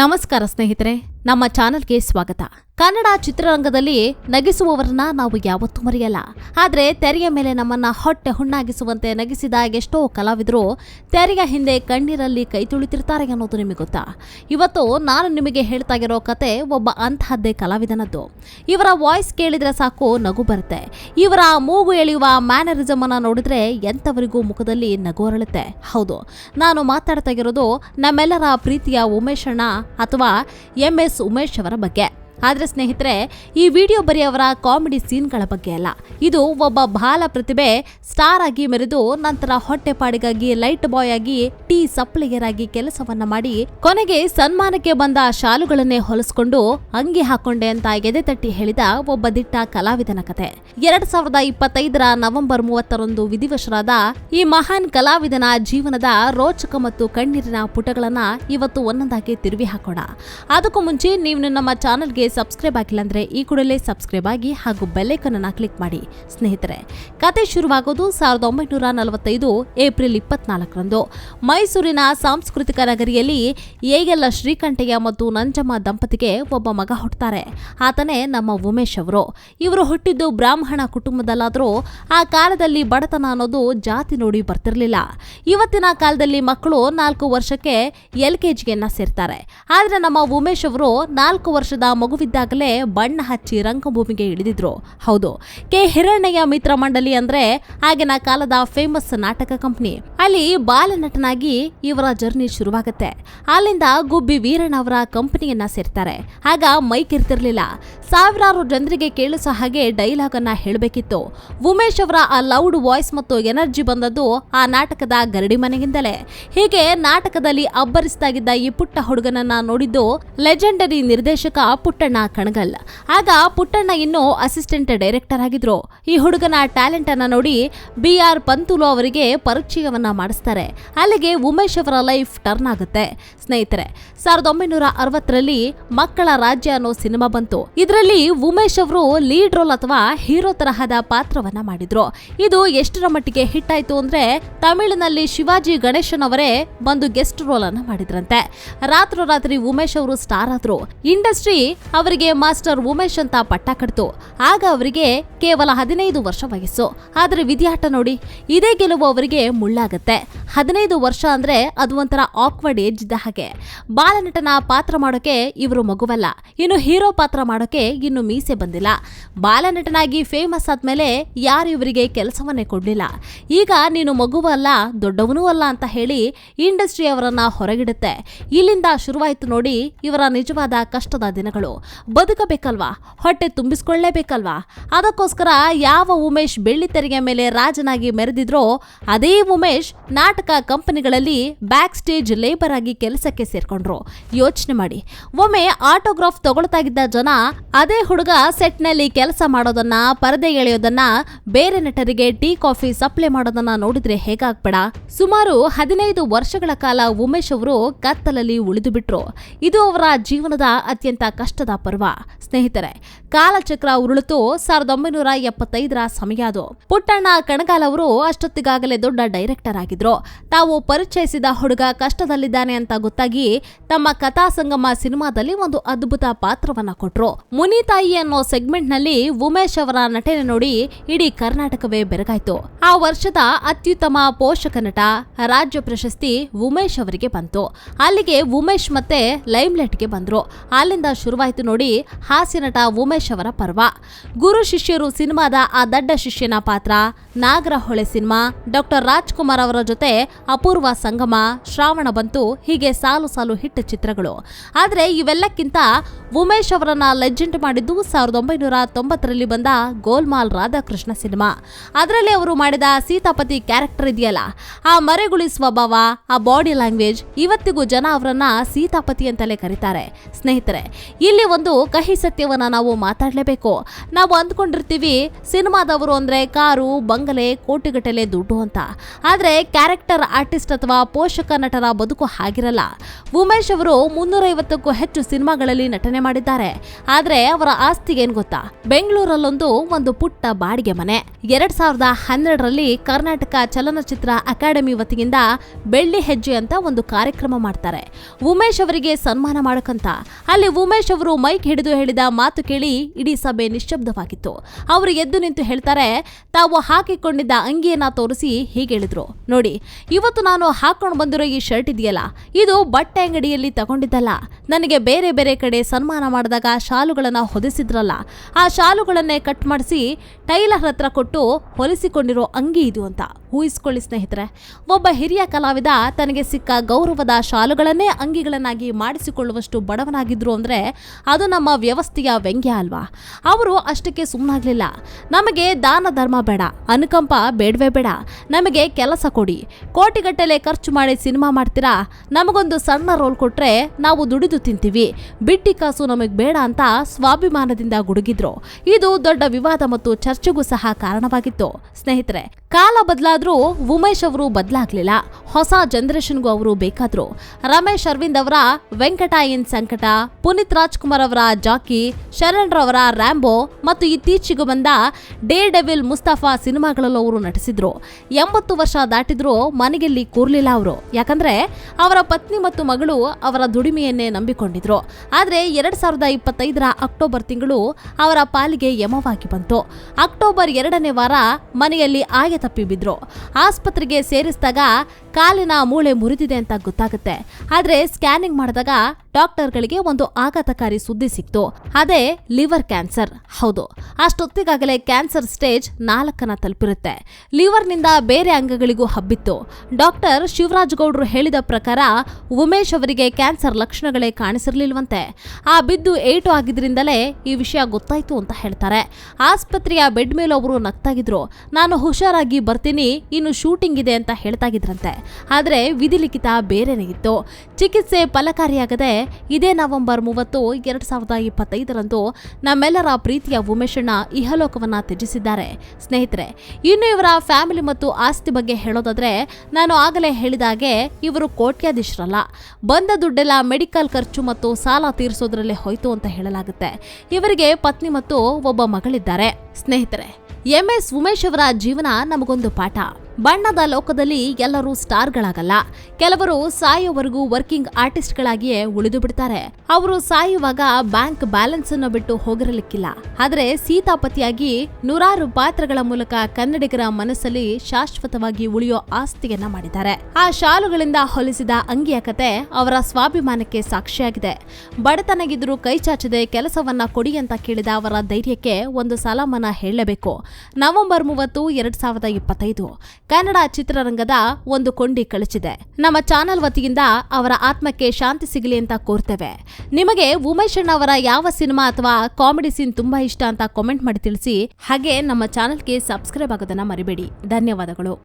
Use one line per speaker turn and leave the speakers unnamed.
ನಮಸ್ಕಾರ ಸ್ನೇಹಿತರೆ ನಮ್ಮ ಚಾನಲ್ಗೆ ಸ್ವಾಗತ. ಕನ್ನಡ ಚಿತ್ರರಂಗದಲ್ಲಿ ನಗಿಸುವವರನ್ನ ನಾವು ಯಾವತ್ತೂ ಮರೆಯಲ್ಲ. ಆದರೆ ತೆರೆಯ ಮೇಲೆ ನಮ್ಮನ್ನ ಹೊಟ್ಟೆ ಹುಣ್ಣಾಗಿಸುವಂತೆ ನಗಿಸಿದ ಎಷ್ಟೋ ಕಲಾವಿದರು ತೆರೆಯ ಹಿಂದೆ ಕಣ್ಣೀರಲ್ಲಿ ಕೈ ತುಳಿತಿರ್ತಾರೆ ಅನ್ನೋದು ನಿಮಗೆ ಗೊತ್ತಾ? ಇವತ್ತು ನಾನು ನಿಮಗೆ ಹೇಳ್ತಾ ಇರೋ ಕತೆ ಒಬ್ಬ ಅಂತಹದ್ದೇ ಕಲಾವಿದನದ್ದು. ಇವರ ವಾಯ್ಸ್ ಕೇಳಿದ್ರೆ ಸಾಕು ನಗು ಬರುತ್ತೆ. ಇವರ ಮೂಗು ಎಳೆಯುವ ಮ್ಯಾನರಿಸಮ್ ಅನ್ನ ನೋಡಿದ್ರೆ ಎಂಥವರಿಗೂ ಮುಖದಲ್ಲಿ ನಗು ಅರಳುತ್ತೆ. ಹೌದು, ನಾನು ಮಾತಾಡ್ತಾ ಇರೋದು ನಮ್ಮೆಲ್ಲರ ಪ್ರೀತಿಯ ಉಮೇಶಣ್ಣ ಅಥವಾ ಎಂ ಎಸ್ ಉಮೇಶ್ ಅವರ ಬಗ್ಗೆ. ಆದ್ರೆ ಸ್ನೇಹಿತರೆ, ಈ ವಿಡಿಯೋ ಬರೀ ಅವರ ಕಾಮಿಡಿ ಸೀನ್ಗಳ ಬಗ್ಗೆ ಅಲ್ಲ. ಇದು ಒಬ್ಬ ಬಾಲ ಪ್ರತಿಭೆ ಸ್ಟಾರ್ ಆಗಿ ಮೆರೆದು ನಂತರ ಹೊಟ್ಟೆಪಾಡಿಗಾಗಿ ಲೈಟ್ ಬಾಯ್ ಆಗಿ ಟೀ ಸಪ್ಲೈಯರ್ ಆಗಿ ಕೆಲಸವನ್ನ ಮಾಡಿ ಕೊನೆಗೆ ಸನ್ಮಾನಕ್ಕೆ ಬಂದ ಶಾಲುಗಳನ್ನೇ ಹೊಲಿಸ್ಕೊಂಡು ಅಂಗಿ ಹಾಕೊಂಡೆ ಅಂತ ಎದೆ ತಟ್ಟಿ ಹೇಳಿದ ಒಬ್ಬ ದಿಟ್ಟ ಕಲಾವಿದನ ಕತೆ. ಎರಡ್ ಸಾವಿರದ ಇಪ್ಪತ್ತೈದರ ನವೆಂಬರ್ ಮೂವತ್ತರಂದು ವಿಧಿವಶರಾದ ಈ ಮಹಾನ್ ಕಲಾವಿದನ ಜೀವನದ ರೋಚಕ ಮತ್ತು ಕಣ್ಣೀರಿನ ಪುಟಗಳನ್ನ ಇವತ್ತು ಒಂದೊಂದಾಗಿ ತಿರುವಿ ಹಾಕೋಣ. ಅದಕ್ಕೂ ಮುಂಚೆ ನೀವು ನಮ್ಮ ಚಾನೆಲ್ಗೆ ಸಬ್ಸ್ಕ್ರೈಬ್ ಆಗಿಲ್ಲ ಅಂದ್ರೆ ಈ ಕೂಡಲೇ ಸಬ್ಸ್ಕ್ರೈಬ್ ಆಗಿ ಹಾಗೂ ಬೆಲ್ಲೈಕನ್ ಅನ್ನ ಕ್ಲಿಕ್ ಮಾಡಿ. ಸ್ನೇಹಿತರೆ, ಕತೆ ಶುರುವಾಗೋದು ಸಾವಿರದ ಒಂಬೈನೂರ ನಲವತ್ತೈದು ಏಪ್ರಿಲ್ ಇಪ್ಪತ್ನಾಲ್ಕರಂದು. ಮೈಸೂರಿನ ಸಾಂಸ್ಕೃತಿಕ ನಗರಿಯಲ್ಲಿ ಏಗೆಲ್ಲ ಶ್ರೀಕಂಠಯ್ಯ ಮತ್ತು ನಂಜಮ್ಮ ದಂಪತಿಗೆ ಒಬ್ಬ ಮಗ ಹುಟ್ಟುತ್ತಾರೆ ಆತನೇ ನಮ್ಮ ಉಮೇಶ್ ಅವರು. ಇವರು ಹುಟ್ಟಿದ್ದು ಬ್ರಾಹ್ಮಣ ಕುಟುಂಬದಲ್ಲಾದರೂ ಆ ಕಾಲದಲ್ಲಿ ಬಡತನ ಅನ್ನೋದು ಜಾತಿ ನೋಡಿ ಬರ್ತಿರಲಿಲ್ಲ. ಇವತ್ತಿನ ಕಾಲದಲ್ಲಿ ಮಕ್ಕಳು ನಾಲ್ಕು ವರ್ಷಕ್ಕೆ ಎಲ್ ಕೆ ಜಿಗೆನ್ನ ಸೇರ್ತಾರೆ. ಆದರೆ ನಮ್ಮ ಉಮೇಶ್ ಅವರು ನಾಲ್ಕು ವರ್ಷದ ಮಗುವಿದ್ದಾಗಲೇ ಬಣ್ಣ ಹಚ್ಚಿ ರಂಗಭೂಮಿಗೆ ಇಳಿದಿದ್ರು. ಹೌದು, ಕೆ. ಹಿರಣ್ಣಯ್ಯ ಮಿತ್ರ ಮಂಡಳಿ ಅಂದ್ರೆ ಆಗಿನ ಕಾಲದ ಫೇಮಸ್ ನಾಟಕ ಕಂಪನಿ ಅಲ್ಲಿ ಬಾಲನಟನಾಗಿ ಇವರ ಜರ್ನಿ ಶುರುವಾಗುತ್ತೆ. ಅಲ್ಲಿಂದ ಗುಬ್ಬಿ ವೀರಣ್ಣ ಅವರ ಕಂಪನಿಯನ್ನ ಸೇರ್ತಾರೆ. ಆಗ ಮೈಕ್ ಇರ್ತಿರ್ಲಿಲ್ಲ. ಸಾವಿರಾರು ಜನರಿಗೆ ಕೇಳಿಸೋ ಹಾಗೆ ಡೈಲಾಗ್ ಅನ್ನ ಹೇಳಬೇಕಿತ್ತು. ಉಮೇಶ್ ಅವರ ಆ ಲೌಡ್ ವಾಯ್ಸ್ ಮತ್ತು ಎನರ್ಜಿ ಬಂದದ್ದು ಆ ನಾಟಕದ ಗರಡಿ ಮನೆಗಿಂದಲೇ ಹೀಗೆ ನಾಟಕದಲ್ಲಿ ಅಬ್ಬರಿಸ್ತಾಗಿದ್ದ ಈ ಪುಟ್ಟ ಹುಡುಗನನ್ನ ನೋಡಿದ್ದು ಲೆಜೆಂಡರಿ ನಿರ್ದೇಶಕ ಪುಟ್ಟಣ್ಣ ಕಣಗಲ್ ಆಗ ಪುಟ್ಟಣ್ಣ ಇನ್ನೂ ಅಸಿಸ್ಟೆಂಟ್ ಡೈರೆಕ್ಟರ್ ಆಗಿದ್ರು. ಈ ಹುಡುಗನ ಟ್ಯಾಲೆಂಟ್ ಅನ್ನ ನೋಡಿ ಬಿ ಆರ್ ಪಂತುಲು ಅವರಿಗೆ ಪರಿಚಯವನ್ನ ಮಾಡಿಸ್ತಾರೆ. ಅಲ್ಲಿಗೆ ಉಮೇಶ್ ಅವರ ಲೈಫ್ ಟರ್ನ್ ಆಗುತ್ತೆ. ಸ್ನೇಹಿತರೆ, ಸಾವಿರದ ಒಂಬೈನೂರ ಅರವತ್ತರಲ್ಲಿ ಮಕ್ಕಳ ರಾಜ್ಯ ಅನ್ನೋ ಸಿನಿಮಾ ಬಂತು. ಇದರಲ್ಲಿ ಉಮೇಶ್ ಅವರು ಲೀಡ್ ರೋಲ್ ಅಥವಾ ಹೀರೋ ತರಹದ ಪಾತ್ರವನ್ನ ಮಾಡಿದ್ರು. ಇದು ಎಷ್ಟರ ಮಟ್ಟಿಗೆ ಹಿಟ್ ಆಯ್ತು ಅಂದ್ರೆ ತಮಿಳಿನಲ್ಲಿ ಶಿವಾಜಿ ಗಣೇಶನ್ ಅವರೇ ಬಂದು ಗೆಸ್ಟ್ ರೋಲ್ ಅನ್ನ ಮಾಡಿದ್ರಂತೆ. ರಾತ್ರೋರಾತ್ರಿ ಉಮೇಶ್ ಅವರು ಸ್ಟಾರ್ ಆದ್ರು. ಇಂಡಸ್ಟ್ರಿ ಅವರಿಗೆ ಮಾಸ್ಟರ್ ಉಮೇಶ್ ಅಂತ ಪಟ್ಟ ಕಟ್ತು. ಆಗ ಅವರಿಗೆ ಕೇವಲ ಹದಿನೈದು ವರ್ಷ ವಯಸ್ಸು. ಆದರೆ ವಿದ್ಯಾಟ ನೋಡಿ, ಇದೇ ಗೆಲುವು ಅವರಿಗೆ ಮುಳ್ಳಾಗುತ್ತೆ. ಹದಿನೈದು ವರ್ಷ ಅಂದ್ರೆ ಅದು ಒಂಥರ ಆಕ್ವರ್ಡ್ ಏಜ್ ಇದ್ದ ಹಾಗೆ. ಬಾಲನಟನ ಪಾತ್ರ ಮಾಡೋಕೆ ಇವರು ಮಗುವಲ್ಲ. ಇನ್ನು ಹೀರೋ ಪಾತ್ರ ಮಾಡೋಕೆ ಇನ್ನು ಮೀಸೆ ಬಂದಿಲ್ಲ. ಬಾಲನಟನಾಗಿ ಫೇಮಸ್ ಆದ್ಮೇಲೆ ಯಾರು ಇವರಿಗೆ ಕೆಲಸವನ್ನೇ ಕೊಡಲಿಲ್ಲ. ಈಗ ನೀನು ಮಗುವಲ್ಲ ಅಲ್ಲ, ದೊಡ್ಡವನೂ ಅಲ್ಲ ಅಂತ ಹೇಳಿ ಇಂಡಸ್ಟ್ರಿ ಅವರನ್ನ ಹೊರಗಿಡುತ್ತೆ. ಇಲ್ಲಿಂದ ಶುರುವಾಯಿತು ನೋಡಿ ಇವರ ನಿಜವಾದ ಕಷ್ಟದ ದಿನಗಳು. ಬದುಕಬೇಕಲ್ವಾ? ಹೊಟ್ಟೆ ತುಂಬಿಸ್ಕೊಳ್ಳೇಬೇಕಲ್ವಾ? ಅದಕ್ಕೋಸ್ಕರ ಯಾವ ಉಮೇಶ್ ಬೆಳ್ಳಿ ತೆರಿಗೆ ಮೇಲೆ ರಾಜನಾಗಿ ಮೆರೆದಿದ್ರೋ, ಅದೇ ಉಮೇಶ್ ನಾಟಕ ಕಂಪನಿಗಳಲ್ಲಿ ಬ್ಯಾಕ್ ಸ್ಟೇಜ್ ಲೇಬರ್ ಆಗಿ ಕೆಲಸಕ್ಕೆ ಸೇರ್ಕೊಂಡ್ರು. ಯೋಚನೆ ಮಾಡಿ. ಒಮ್ಮೆ ಆಟೋಗ್ರಾಫ್ ತಗೊಳ್ತಾಗಿದ್ದ ಜನ ಅದೇ ಹುಡುಗ ಸೆಟ್ನಲ್ಲಿ ಕೆಲಸ ಮಾಡೋದನ್ನ, ಪರದೆ ಎಳೆಯೋದನ್ನ, ಬೇರೆ ನಟರಿಗೆ ಟೀ, ಕಾಫಿ, ಸಪ್ಲೈ ಮಾಡೋದನ್ನ ನೋಡಿದ್ರೆ ಹೇಗಾಗ್ಬೇಡ? ಸುಮಾರು ಹದಿನೈದು ವರ್ಷಗಳ ಕಾಲ ಉಮೇಶ್ ಅವರು ಕತ್ತಲಲ್ಲಿ ಉಳಿದು ಬಿಟ್ರು ಇದು ಅವರ ಜೀವನದ ಅತ್ಯಂತ ಕಷ್ಟದ ಪರ್ವ ಸ್ನೇಹಿತರೆ, ಕಾಲಚಕ್ರ ಉರುಳಿತು ಸಾವಿರದ ಒಂಬೈನೂರ ಎಪ್ಪತ್ತೈದರ ಸಮಯ ಅದು ಪುಟ್ಟಣ್ಣ ಕಣಗಾಲ್ ಅವರು ಅಷ್ಟೊತ್ತಿಗಾಗಲೇ ದೊಡ್ಡ ಡೈರೆಕ್ಟರ್ ಆಗಿದ್ರು. ತಾವು ಪರಿಚಯಿಸಿದ ಹುಡುಗ ಕಷ್ಟದಲ್ಲಿದ್ದಾನೆ ಅಂತ ಗೊತ್ತಾಗಿ ತಮ್ಮ ಕಥಾ ಸಂಗಮ ಸಿನಿಮಾದಲ್ಲಿ ಒಂದು ಅದ್ಭುತ ಪಾತ್ರವನ್ನ ಕೊಟ್ರು. ಮುನಿತಾಯಿ ಅನ್ನೋ ಸೆಗ್ಮೆಂಟ್ನಲ್ಲಿ ಉಮೇಶ್ ಅವರ ನಟನೆ ನೋಡಿ ಇಡೀ ಕರ್ನಾಟಕವೇ ಬೆರಗಾಯ್ತು. ಆ ವರ್ಷದ ಅತ್ಯುತ್ತಮ ಪೋಷಕ ನಟ, ರಾಜ್ಯ ಪ್ರಶಸ್ತಿ ಉಮೇಶ್ ಅವರಿಗೆ ಬಂತು. ಅಲ್ಲಿಗೆ ಉಮೇಶ್ ಮತ್ತೆ ಲೈಮ್ಲೈಟ್ಗೆ ಬಂದ್ರು. ಅಲ್ಲಿಂದ ಶುರುವಾಯ್ತು ನೋಡಿ ಹಾಸ್ಯ ನಟ ಉಮೇಶ್ ಅವರ ಪರ್ವ. ಗುರು ಶಿಷ್ಯರು ಸಿನಿಮಾದ ಆ ದಡ್ಡ ಶಿಷ್ಯನ ಪಾತ್ರ. ನಾಗರಹೊಳೆ ಸಿನಿಮಾ, ಡಾಕ್ಟರ್ ರಾಜ್ಕುಮಾರ್ ಅವರ ಜೊತೆ ಅಪೂರ್ವ ಸಂಗಮ, ಶ್ರಾವಣ ಬಂತು, ಹೀಗೆ ಸಾಲು ಸಾಲು ಹಿಟ್ ಚಿತ್ರಗಳು. ಆದರೆ ಇವೆಲ್ಲಕ್ಕಿಂತ ಉಮೇಶ್ ಅವರನ್ನ ಲೆಜೆಂಡ್ ಮಾಡಿದ್ದು ಸಾವಿರದ ಒಂಬೈನೂರ ತೊಂಬತ್ತರಲ್ಲಿ ಬಂದ ಗೋಲ್ಮಾಲ್ ರಾಧಾಕೃಷ್ಣ ಸಿನಿಮಾ. ಅದರಲ್ಲಿ ಅವರು ಮಾಡಿದ ಸೀತಾಪತಿ ಕ್ಯಾರೆಕ್ಟರ್ ಇದೆಯಲ್ಲ, ಆ ಮರೆಗುಳಿ ಸ್ವಭಾವ ಆ ಬಾಡಿ ಲ್ಯಾಂಗ್ವೇಜ್, ಇವತ್ತಿಗೂ ಜನ ಅವರನ್ನ ಸೀತಾಪತಿ ಅಂತಲೇ ಕರೀತಾರೆ. ಸ್ನೇಹಿತರೆ, ಇಲ್ಲಿ ಒಂದು ಕಹಿ ಸತ್ಯವನ್ನ ನಾವು ಮಾತಾಡಲೇಬೇಕು. ನಾವು ಅಂದ್ಕೊಂಡಿರ್ತೀವಿ, ಸಿನಿಮಾದವರು ಅಂದ್ರೆ ಕಾರು, ಬಂಗಲೆ, ಕೋಟಿಗಟ್ಟಲೆ ದುಡ್ಡು ಅಂತ. ಆದ್ರೆ ಕ್ಯಾರೆಕ್ಟರ್ ಆರ್ಟಿಸ್ಟ್ ಅಥವಾ ಪೋಷಕ ನಟರ ಬದುಕು ಹಾಗಿರಲ್ಲ. ಉಮೇಶ್ ಅವರು ಮುನ್ನೂರೈವತ್ತಕ್ಕೂ ಹೆಚ್ಚು ಸಿನಿಮಾಗಳಲ್ಲಿ ನಟನೆ ಮಾಡಿದ್ದಾರೆ. ಆದ್ರೆ ಅವರ ಆಸ್ತಿಗೆ ಏನ್ ಗೊತ್ತಾ? ಬೆಂಗಳೂರಲ್ಲೊಂದು ಒಂದು ಪುಟ್ಟ ಬಾಡಿಗೆ ಮನೆ. ಎರಡ್ ಸಾವಿರದ ಹನ್ನೆರಡರಲ್ಲಿ ಕರ್ನಾಟಕ ಚಲನಚಿತ್ರ ಅಕಾಡೆಮಿ ವತಿಯಿಂದ ಬೆಳ್ಳಿ ಹೆಜ್ಜೆ ಅಂತ ಒಂದು ಕಾರ್ಯಕ್ರಮ ಮಾಡ್ತಾರೆ. ಉಮೇಶ್ ಅವರಿಗೆ ಸನ್ಮಾನ ಮಾಡಕಂತ ಅಲ್ಲಿ ಉಮೇಶ್ ಅವರು ಮೈಕ್ ಹಿಡಿದು ಹೇಳಿದ ಮಾತು ಕೇಳಿ ಇಡೀ ಸಭೆ ನಿಶ್ಶಬ್ದವಾಗಿತ್ತು. ಅವರು ಎದ್ದು ನಿಂತು ಹೇಳ್ತಾರೆ, ತಾವು ಹಾಕಿಕೊಂಡಿದ್ದ ಅಂಗಿಯನ್ನ ತೋರಿಸಿ ಹೀಗೆ ಹೇಳಿದ್ರು. ನೋಡಿ, ಇವತ್ತು ನಾನು ಹಾಕೊಂಡು ಬಂದಿರೋ ಈ ಶರ್ಟ್ ಇದೆಯಲ್ಲ, ಇದು ಬಟ್ಟೆ ಅಂಗಡಿಯಲ್ಲಿ ತಗೊಂಡಿದ್ದಲ್ಲ. ನನಗೆ ಬೇರೆ ಬೇರೆ ಕಡೆ ಸನ್ಮಾನ ಮಾಡಿದಾಗ ಶಾಲುಗಳನ್ನ ಹೊದಿಸಿದ್ರಲ್ಲ. ಆ ಶಾಲುಗಳನ್ನೇ ಕಟ್ ಮಾಡಿಸಿ ಟೈಲರ್ ಹತ್ರ ಕೊಟ್ಟು ಹೊಲಿಸಿಕೊಂಡಿರೋ ಅಂಗಿ ಇದು ಅಂತ. ಊಹಿಸ್ಕೊಳ್ಳಿ ಸ್ನೇಹಿತರೆ, ಒಬ್ಬ ಹಿರಿಯ ಕಲಾವಿದ ತನಗೆ ಸಿಕ್ಕ ಗೌರವದ ಶಾಲುಗಳನ್ನೇ ಅಂಗಿಗಳನ್ನಾಗಿ ಮಾಡಿಸಿಕೊಳ್ಳುವಷ್ಟು ಬಡವನಾಗಿದ್ರು ಅಂದರೆ ಅದು ನಮ್ಮ ವ್ಯವಸ್ಥೆಯ ವ್ಯಂಗ್ಯ ಅಲ್ವಾ? ಅವರು ಅಷ್ಟಕ್ಕೆ ಸುಮ್ಮನಾಗ್ಲಿಲ್ಲ ನಮಗೆ ದಾನ ಧರ್ಮ ಬೇಡ, ಅನುಕಂಪ ಬೇಡವೇ ಬೇಡ. ನಮಗೆ ಕೆಲಸ ಕೊಡಿ. ಕೋಟಿಗಟ್ಟಲೆ ಖರ್ಚು ಮಾಡಿ ಸಿನಿಮಾ ಮಾಡ್ತೀರಾ? ನಮಗೊಂದು ಸಣ್ಣ ರೋಲ್ ಕೊಟ್ಟರೆ ನಾವು ದುಡಿದು ತಿಂತೀವಿ. ಬಿಟ್ಟಿ ಕಾಸು ನಮಗೆ ಬೇಡ ಅಂತ ಸ್ವಾಭಿಮಾನದಿಂದ ಗುಡುಗಿದ್ರು. ಇದು ದೊಡ್ಡ ವಿವಾದ ಮತ್ತು ಚರ್ಚೆಗೂ ಸಹ ಕಾರಣವಾಗಿತ್ತು. ಸ್ನೇಹಿತರೆ ಕಾಲ ಬದಲಾದ್ರೂ ಉಮೇಶ್ ಅವರು ಬದಲಾಗ್ಲಿಲ್ಲ. ಹೊಸ ಜನರೇಷನ್ಗೂ ಅವರು ಬೇಕಾದ್ರು. ರಮೇಶ್ ಅರವಿಂದ್ ಅವರ ವೆಂಕಟಾಯನ್ ಸಂಕಟ, ಪುನೀತ್ ರಾಜ್ಕುಮಾರ್ ಅವರ ಜಾಕಿ, ಶರಣ್ ರವರ ರ್ಯಾಂಬೋ ಮತ್ತು ಇತ್ತೀಚೆಗೆ ಬಂದ ಡೇ ಡೆವಿಲ್ ಮುಸ್ತಫಾ ಸಿನಿಮಾಗಳಲ್ಲೂ ಅವರು ನಟಿಸಿದ್ರು. ಎಂಬತ್ತು ವರ್ಷ ದಾಟಿದ್ರು ಮನೆಯಲ್ಲಿ ಕೂರ್ಲಿಲ್ಲ ಅವರು. ಯಾಕಂದ್ರೆ ಅವರ ಪತ್ನಿ ಮತ್ತು ಮಗಳು ಅವರ ದುಡಿಮೆಯನ್ನೇ ನಂಬಿಕೊಂಡಿದ್ರು. ಆದ್ರೆ ಎರಡ್ ಸಾವಿರದ ಇಪ್ಪತ್ತೈದರ ಅಕ್ಟೋಬರ್ ತಿಂಗಳು ಅವರ ಪಾಲಿಗೆ ಯಮವಾಗಿ ಬಂತು. ಅಕ್ಟೋಬರ್ ಎರಡನೇ ವಾರ ಮನೆಯಲ್ಲಿ ಆಯ ತಪ್ಪಿ ಬಿದ್ರು. ಆಸ್ಪತ್ರೆಗೆ ಸೇರಿಸಿದಾಗ ಕಾಲಿನ ಮೂಳೆ ಮುರಿದಿದೆ ಅಂತ ಗೊತ್ತಾಗುತ್ತೆ. ಆದ್ರೆ ಸ್ಕ್ಯಾನಿಂಗ್ ಮಾಡಿದಾಗ ಡಾಕ್ಟರ್ಗಳಿಗೆ ಒಂದು ಆಘಾತಕಾರಿ ಸುದ್ದಿ ಸಿಕ್ತು. ಅದೇ ಲಿವರ್ ಕ್ಯಾನ್ಸರ್. ಹೌದು. ಅಷ್ಟೊತ್ತಿಗಾಗಲೇ ಕ್ಯಾನ್ಸರ್ ಸ್ಟೇಜ್ ನಾಲ್ಕನ ತಲುಪಿರುತ್ತೆ. ಲಿವರ್ನಿಂದ ಬೇರೆ ಅಂಗಗಳಿಗೂ ಹಬ್ಬಿತ್ತು. ಡಾಕ್ಟರ್ ಶಿವರಾಜ್ ಗೌಡ್ರು ಹೇಳಿದ ಪ್ರಕಾರ ಉಮೇಶ್ ಅವರಿಗೆ ಕ್ಯಾನ್ಸರ್ ಲಕ್ಷಣಗಳೇ ಕಾಣಿಸಿರ್ಲಿಲ್ವಂತೆ. ಆ ಬಿದ್ದು ಏಟು ಆಗಿದ್ರಿಂದಲೇ ಈ ವಿಷಯ ಗೊತ್ತಾಯ್ತು ಅಂತ ಹೇಳ್ತಾರೆ. ಆಸ್ಪತ್ರೆಯ ಬೆಡ್ ಮೇಲೆ ಅವರು ನಗ್ತಾಗಿದ್ರು. ನಾನು ಹುಷಾರಾಗಿ ಬರ್ತೀನಿ, ಇನ್ನು ಶೂಟಿಂಗ್ ಇದೆ ಅಂತ ಹೇಳ್ತಾಗಿದ್ರಂತೆ. ಆದ್ರೆ ವಿಧಿಲಿಖಿತ ಬೇರೆನೇ ಇತ್ತು. ಚಿಕಿತ್ಸೆ ಫಲಕಾರಿಯಾಗದೆ ಇದೇ ನವೆಂಬರ್ ಮೂವತ್ತು, ಎರಡು ಸಾವಿರದ ಇಪ್ಪತ್ತೈದರಂದು ನಮ್ಮೆಲ್ಲರ ಪ್ರೀತಿಯ ಉಮೇಶಣ್ಣ ಇಹಲೋಕವನ್ನ ತ್ಯಜಿಸಿದ್ದಾರೆ. ಸ್ನೇಹಿತರೆ, ಇನ್ನು ಇವರ ಫ್ಯಾಮಿಲಿ ಮತ್ತು ಆಸ್ತಿ ಬಗ್ಗೆ ಹೇಳೋದಾದ್ರೆ ನಾನು ಆಗಲೇ ಹೇಳಿದಾಗೆ ಇವರು ಕೋಟ್ಯಾಧೀಶರಲ್ಲ. ಬಂದ ದುಡ್ಡೆಲ್ಲ ಮೆಡಿಕಲ್ ಖರ್ಚು ಮತ್ತು ಸಾಲ ತೀರಿಸೋದ್ರಲ್ಲೇ ಹೋಯಿತು ಅಂತ ಹೇಳಲಾಗುತ್ತೆ. ಇವರಿಗೆ ಪತ್ನಿ ಮತ್ತು ಒಬ್ಬ ಮಗಳಿದ್ದಾರೆ. ಸ್ನೇಹಿತರೆ, ಎಂ ಎಸ್ ಉಮೇಶ್ ಅವರ ಜೀವನ ನಮಗೊಂದು ಪಾಠ. ಬಣ್ಣದ ಲೋಕದಲ್ಲಿ ಎಲ್ಲರೂ ಸ್ಟಾರ್ಗಳಾಗಲ್ಲ. ಕೆಲವರು ಸಾಯೋವರೆಗೂ ವರ್ಕಿಂಗ್ ಆರ್ಟಿಸ್ಟ್ಗಳಾಗಿಯೇ ಉಳಿದು ಬಿಡ್ತಾರೆ. ಅವರು ಸಾಯುವಾಗ ಬ್ಯಾಂಕ್ ಬ್ಯಾಲೆನ್ಸ್ ಅನ್ನು ಬಿಟ್ಟು ಹೋಗಿರಲಿಕ್ಕಿಲ್ಲ. ಆದರೆ ಸೀತಾಪತಿಯಾಗಿ ನೂರಾರು ಪಾತ್ರಗಳ ಮೂಲಕ ಕನ್ನಡಿಗರ ಮನಸ್ಸಲ್ಲಿ ಶಾಶ್ವತವಾಗಿ ಉಳಿಯೋ ಆಸ್ತಿಯನ್ನ ಮಾಡಿದ್ದಾರೆ. ಆ ಶಾಲುಗಳಿಂದ ಹೊಲಿಸಿದ ಅಂಗಿಯ ಕತೆ ಅವರ ಸ್ವಾಭಿಮಾನಕ್ಕೆ ಸಾಕ್ಷಿಯಾಗಿದೆ. ಬಡತನಗಿದ್ರು ಕೈ ಚಾಚದೆ ಕೆಲಸವನ್ನ ಕೊಡಿ ಅಂತ ಕೇಳಿದ ಅವರ ಧೈರ್ಯಕ್ಕೆ ಒಂದು ಸಲಾಮನ ಹೇಳಲೇಬೇಕು ನವೆಂಬರ್ ಮೂವತ್ತು, ಎರಡ್ ಸಾವಿರದ ಇಪ್ಪತ್ತೈದು. ಕನ್ನಡ ಚಿತ್ರರಂಗದ ಒಂದು ಕೊಂಡಿ ಕಳಚಿದೆ. ನಮ್ಮ ಚಾನೆಲ್ ವತಿಯಿಂದ ಅವರ ಆತ್ಮಕ್ಕೆ ಶಾಂತಿ ಸಿಗಲಿ ಅಂತ ಕೋರ್ತೇವೆ. ನಿಮಗೆ ಉಮೇಶ್ ಅಣ್ಣ ಅವರ ಯಾವ ಸಿನಿಮಾ ಅಥವಾ ಕಾಮಿಡಿ ಸೀನ್ ತುಂಬಾ ಇಷ್ಟ ಅಂತ ಕಾಮೆಂಟ್ ಮಾಡಿ ತಿಳಿಸಿ, ಹಾಗೆ ನಮ್ಮ ಚಾನಲ್ಗೆ ಸಬ್ಸ್ಕ್ರೈಬ್ ಆಗೋದನ್ನ ಮರಿಬೇಡಿ. ಧನ್ಯವಾದಗಳು.